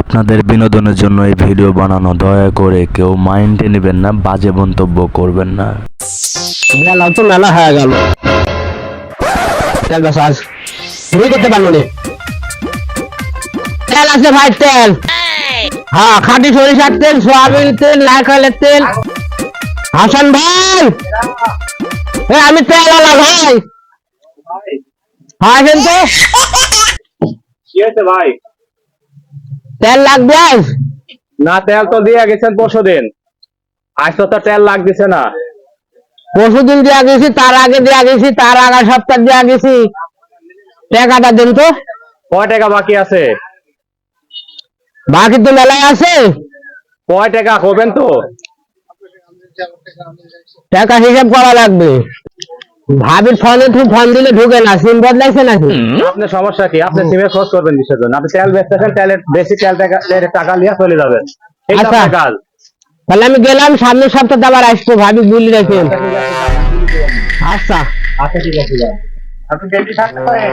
আপনাদের বিনোদনের জন্য এই ভিডিও বানানো দয়া করে কেউ মাইন্ডে নেবেন না বাজে মন্তব্য করবেন না। মেলা তো মেলা হয়ে গেল। তেল আজ। করতে পারল নি। তেল আছে ভাই তেল। হ্যাঁ খাঁটি সরিষার তেল সোয়াবিন তেল নারকেলের তেল। হাসান ভাই! এ আমি তেল আলা ভাই। হ্যাঁ আসেন তো কি হয়েছে ভাই? তেল লাগবে আজ না তেল তো দিয়ে গেছেন পরশু দিন আজ তো তেল লাগতেছে না। পরশু দিন দেওয়া গেছি তার আগে দেওয়া গেছি তার আগা সপ্তাহ দেওয়া গেছি। টাকাটা দেন তো। কয় টাকা বাকি আছে? বাকি তো মেলায় আছে। কয় টাকা হবেন তো? টাকা হিসাব করা লাগবে। ভাবির ফোনে তুই ফোন দিলে ঢুকে না সিম বদলাইছে নাকি? আপনার সমস্যা কি? আপনি সিমে খোঁজ করবেন কিসের জন্য আপনি তেল বেচতেছেন তেলের বেশি তেল টাকা টাকা নিয়ে চলে যাবেন। আচ্ছা। তাহলে আমি গেলাম সামনের সপ্তাহে আবার আসব ভাবি বলি রাখেন আচ্ছা আচ্ছা। ঠিক আছে আপনি রেডি থাকতে পারেন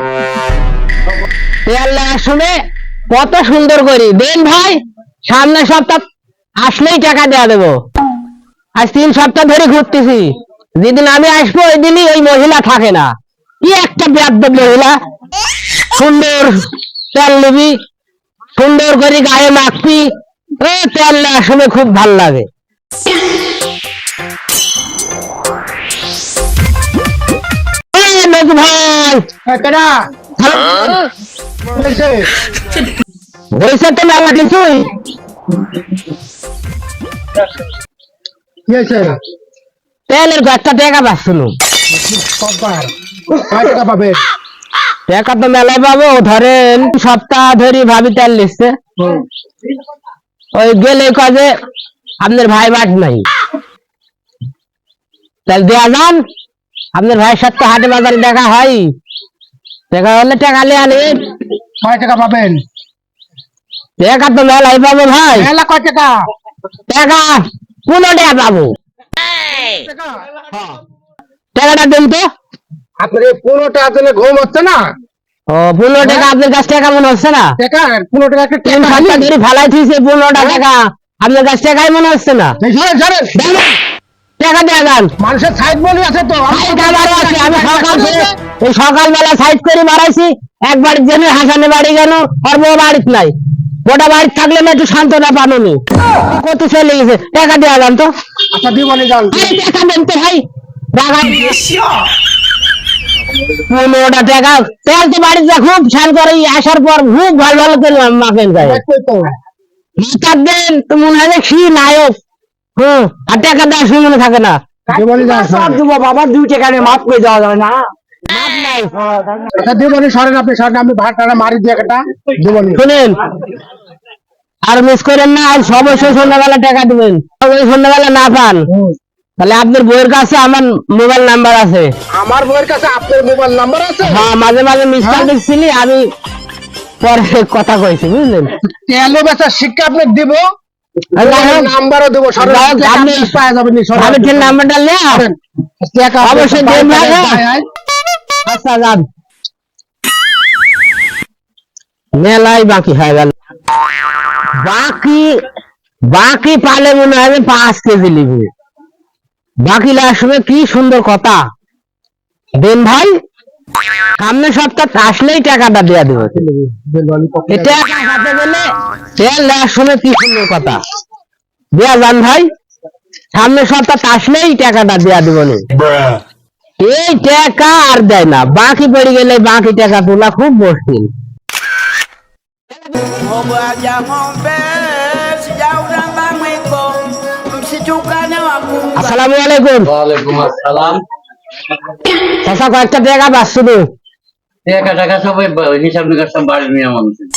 তেল নেওয়ার সময় কত সুন্দর করি। দেন ভাই সামনের সপ্তাহ আসলেই টাকা দেওয়া দেবো। আজ তিন সপ্তাহ ধরে ঘুরতেছি। যেদিন আমি আসব ওই দিনই ওই মহিলা থাকে না। কি একটা ব্যাদ্য মহিলা? সুন্দর তেল নিবি সুন্দর করে গায়ে মাখবি তেল নেওয়ার সময় খুব ভালো লাগে। ভাই! হয়েছে তো মেলা কিছুই। তেলের গাছটা টাকা পাচ্ছিল টাকা তো মেলায় পাবো ধরেন সপ্তাহ ধরে ভাবি তেল নিচ্ছে। ওই গেলে কাজে আপনার ভাই বাট নাই। তাহলে দেওয়া যান। আপনার ভাইয়ের সাথে হাটে বাজারে দেখা হয়। দেখা হলে টাকা লিয়ে আনেন কয় টাকা পাবেন? টাকা তো মেলাই পাবো ভাই। মেলা কয় টাকা? টাকা পনেরো টাকা পাবো। টাকাটা দেন তো। আপনার এই পনেরো টাকা দিলে ঘুম হচ্ছে না? ও পনেরো টাকা আপনার কাছ টাকা মনে হচ্ছে না? টাকা? পনেরো টাকা একটা তিন টাকা ধরে ফেলাই থুইছে পনেরো টাকা আপনার কাছ টাকাই মনে হচ্ছে না। জানেন জানেন দেন না। টাকা দেওয়া যান মানুষের সাইড বলি আছে তো। আছে আমি সকাল এই সকালবেলা সাইড করে বাড়াইছি একবার জেনে হাসানে বাড়ি গেল আর বউ বাড়িতে নাই। ওটা বাড়িতে থাকলে না একটু সান্ত্বনা পানোনি কত চলে গেছে টাকা দেওয়া যান তো। আচ্ছা দিবনি যান। টাকা দেন তো ভাই। পনেরোটা টাকা। তেল তো বাড়িতে খুব করে আসার পর খুব ভালো ভালো তেল মাখেন যায়। দেখবই তো। দেন তো মনে হয় যে নায়ক। হুম আর টাকা দেওয়ার সময় মনে থাকে না। বাবা দুই টাকা নিয়ে মাফ করে দেওয়া যাবে না। আচ্ছা দিবনি সরেন আপনি সরেন আমি ভাড়াটা মারি দিয়ে একটা দিবনি। শুনেন আর মিস করেন না অবশ্যই সন্ধ্যাবেলা টাকা দিবেন। সন্ধ্যাবেলা না পান। তাহলে আপনার বইয়ের কাছে আমার মোবাইল নাম্বার আছে। আমার বউয়ের কাছে আপনার মোবাইল নাম্বার আছে? হ্যাঁ মাঝে মাঝে মিস কল দিচ্ছিলি আমি পরে কথা কইছি বুঝলেন? তেলো বেচা শিক্ষা আপনি দিব আর নাম্বারও দেবো আপনি পাওয়া যাবেন আমি নাম্বারটা নিয়ে সরেন। অবশ্যই আচ্ছা মেলাই বাকি হয়ে গেল। বাকি বাকি পালে মনে হবে পাঁচ কেজি বাকি সময় কি সুন্দর কথা। দেন ভাই, সামনে সপ্তাহ আসলেই টাকাটা দেওয়া দেবো। এটা হাতে গেলে তেল সময় কি সুন্দর কথা। দেয়া যান ভাই, সামনে সপ্তাহ আসলেই টাকাটা দেওয়া দেবো। এই টাকা আর দেয় না। বাকি পড়ে গেলে বাকি টাকা তোলা খুব মুশকিল। আসসালামু আলাইকুম। ওয়ালাইকুম আসসালাম। চাচা কয়েকটা টাকা পাচ্ছিল টাকা টাকা সবাই হিসাব নিকাশ সব বাড়ির নিয়ম অনুযায়ী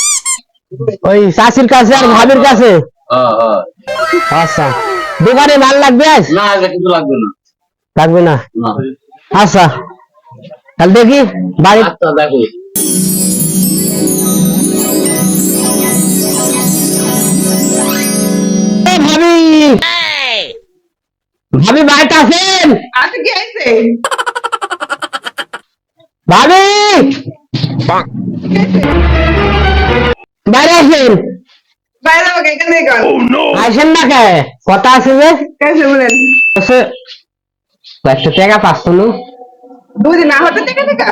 ওই চাষির কাছে আর ভাবির কাছে? হ্যাঁ, হ্যাঁ। আচ্ছা। দোকানে মাল লাগবে না কিছু লাগবে না। লাগবে না। আচ্ছা তাহলে দেখি বাড়ি আচ্ছা দেখো এ ভাবি ভাবি বাড়িতে আছেন ভাবি বাইরে আসেন বাইরে আমাকে এখানে কর আইসেন না কে কথা আছে যে কেসে বলেন টাকা পাঁচশো নু দুদিন না হতে থেকে থেকে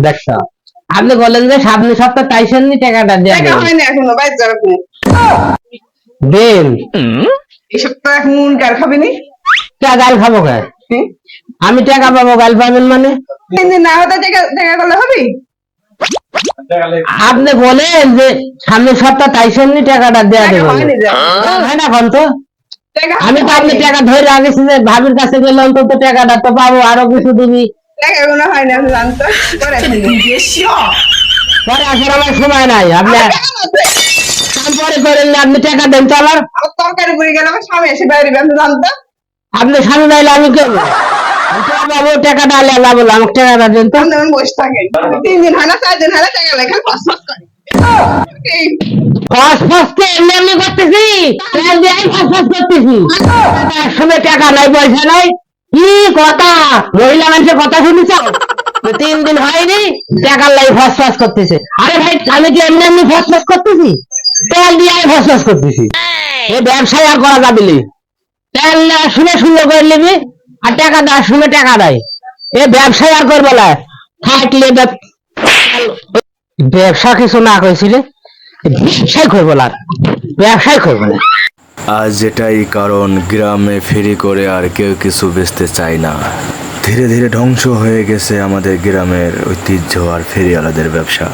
দেখছ আপনি বলেন যে সামনে সপ্তাহ নি টাকাটা দিয়ে টাকা হয়নি এখনও বাইরে দেন। এখন কার নি? গাল খাব কে? আমি টাকা পাবো গাল পাবেন মানে। তিন দিন না হতে টাকা টাকা করলে হবি? আপনি বলেন যে সামনের সপ্তাহ টাইসেন নি টাকাটা দেওয়া টাকা দেবেন হয় না কোন তো আমি তো আপনি টাকা ধরে আগেছি যে ভাবির কাছে গেলে অন্তত টাকাটা তো পাবো আরও কিছু দিবি। টাকা কোনো হয় না জানতো। পরে আসার আমার সময় নাই আপনি পরে করেন না, আপনি টাকা দেন তো আমার। তরকারি পুরি গেলে আমার স্বামী এসে বাইরে আমি জানতো। আপনি স্বামী পাইলে আমি তো বাবু টাকাটা আলে আল্লাহ বলে আমাকে টাকাটা দেন তো। বসে থাকেন তিন দিন হয় না চার দিন হয় না টাকা লেখা পাঁচ পাঁচ করে। তিন দিন হয়নি, টাকার লাই ফাঁস ফাঁস করতেছে। আরে ভাই, আমি কি এমনি এমনি ফাঁস করতেছি? তেল দিয়ে ফাঁস করতেছি। ব্যবসায় আর করা যাবে তেল শুনে শুনে করে নিবি, আর টাকা দেওয়ার শুনে টাকা দেয় এ ব্যবসায় আর করবে না। থাকলে ব্যবসা কিছু না করেছিলে ব্যবসায় করব না ব্যবসায় করব না। আজ এটাই কারণ, গ্রামে ফেরি করে আর কেউ কিছু বেচতে চায় না। ধীরে ধীরে ধ্বংস হয়ে গেছে আমাদের গ্রামের ঐতিহ্য আর ফেরিওয়ালাদের ব্যবসা।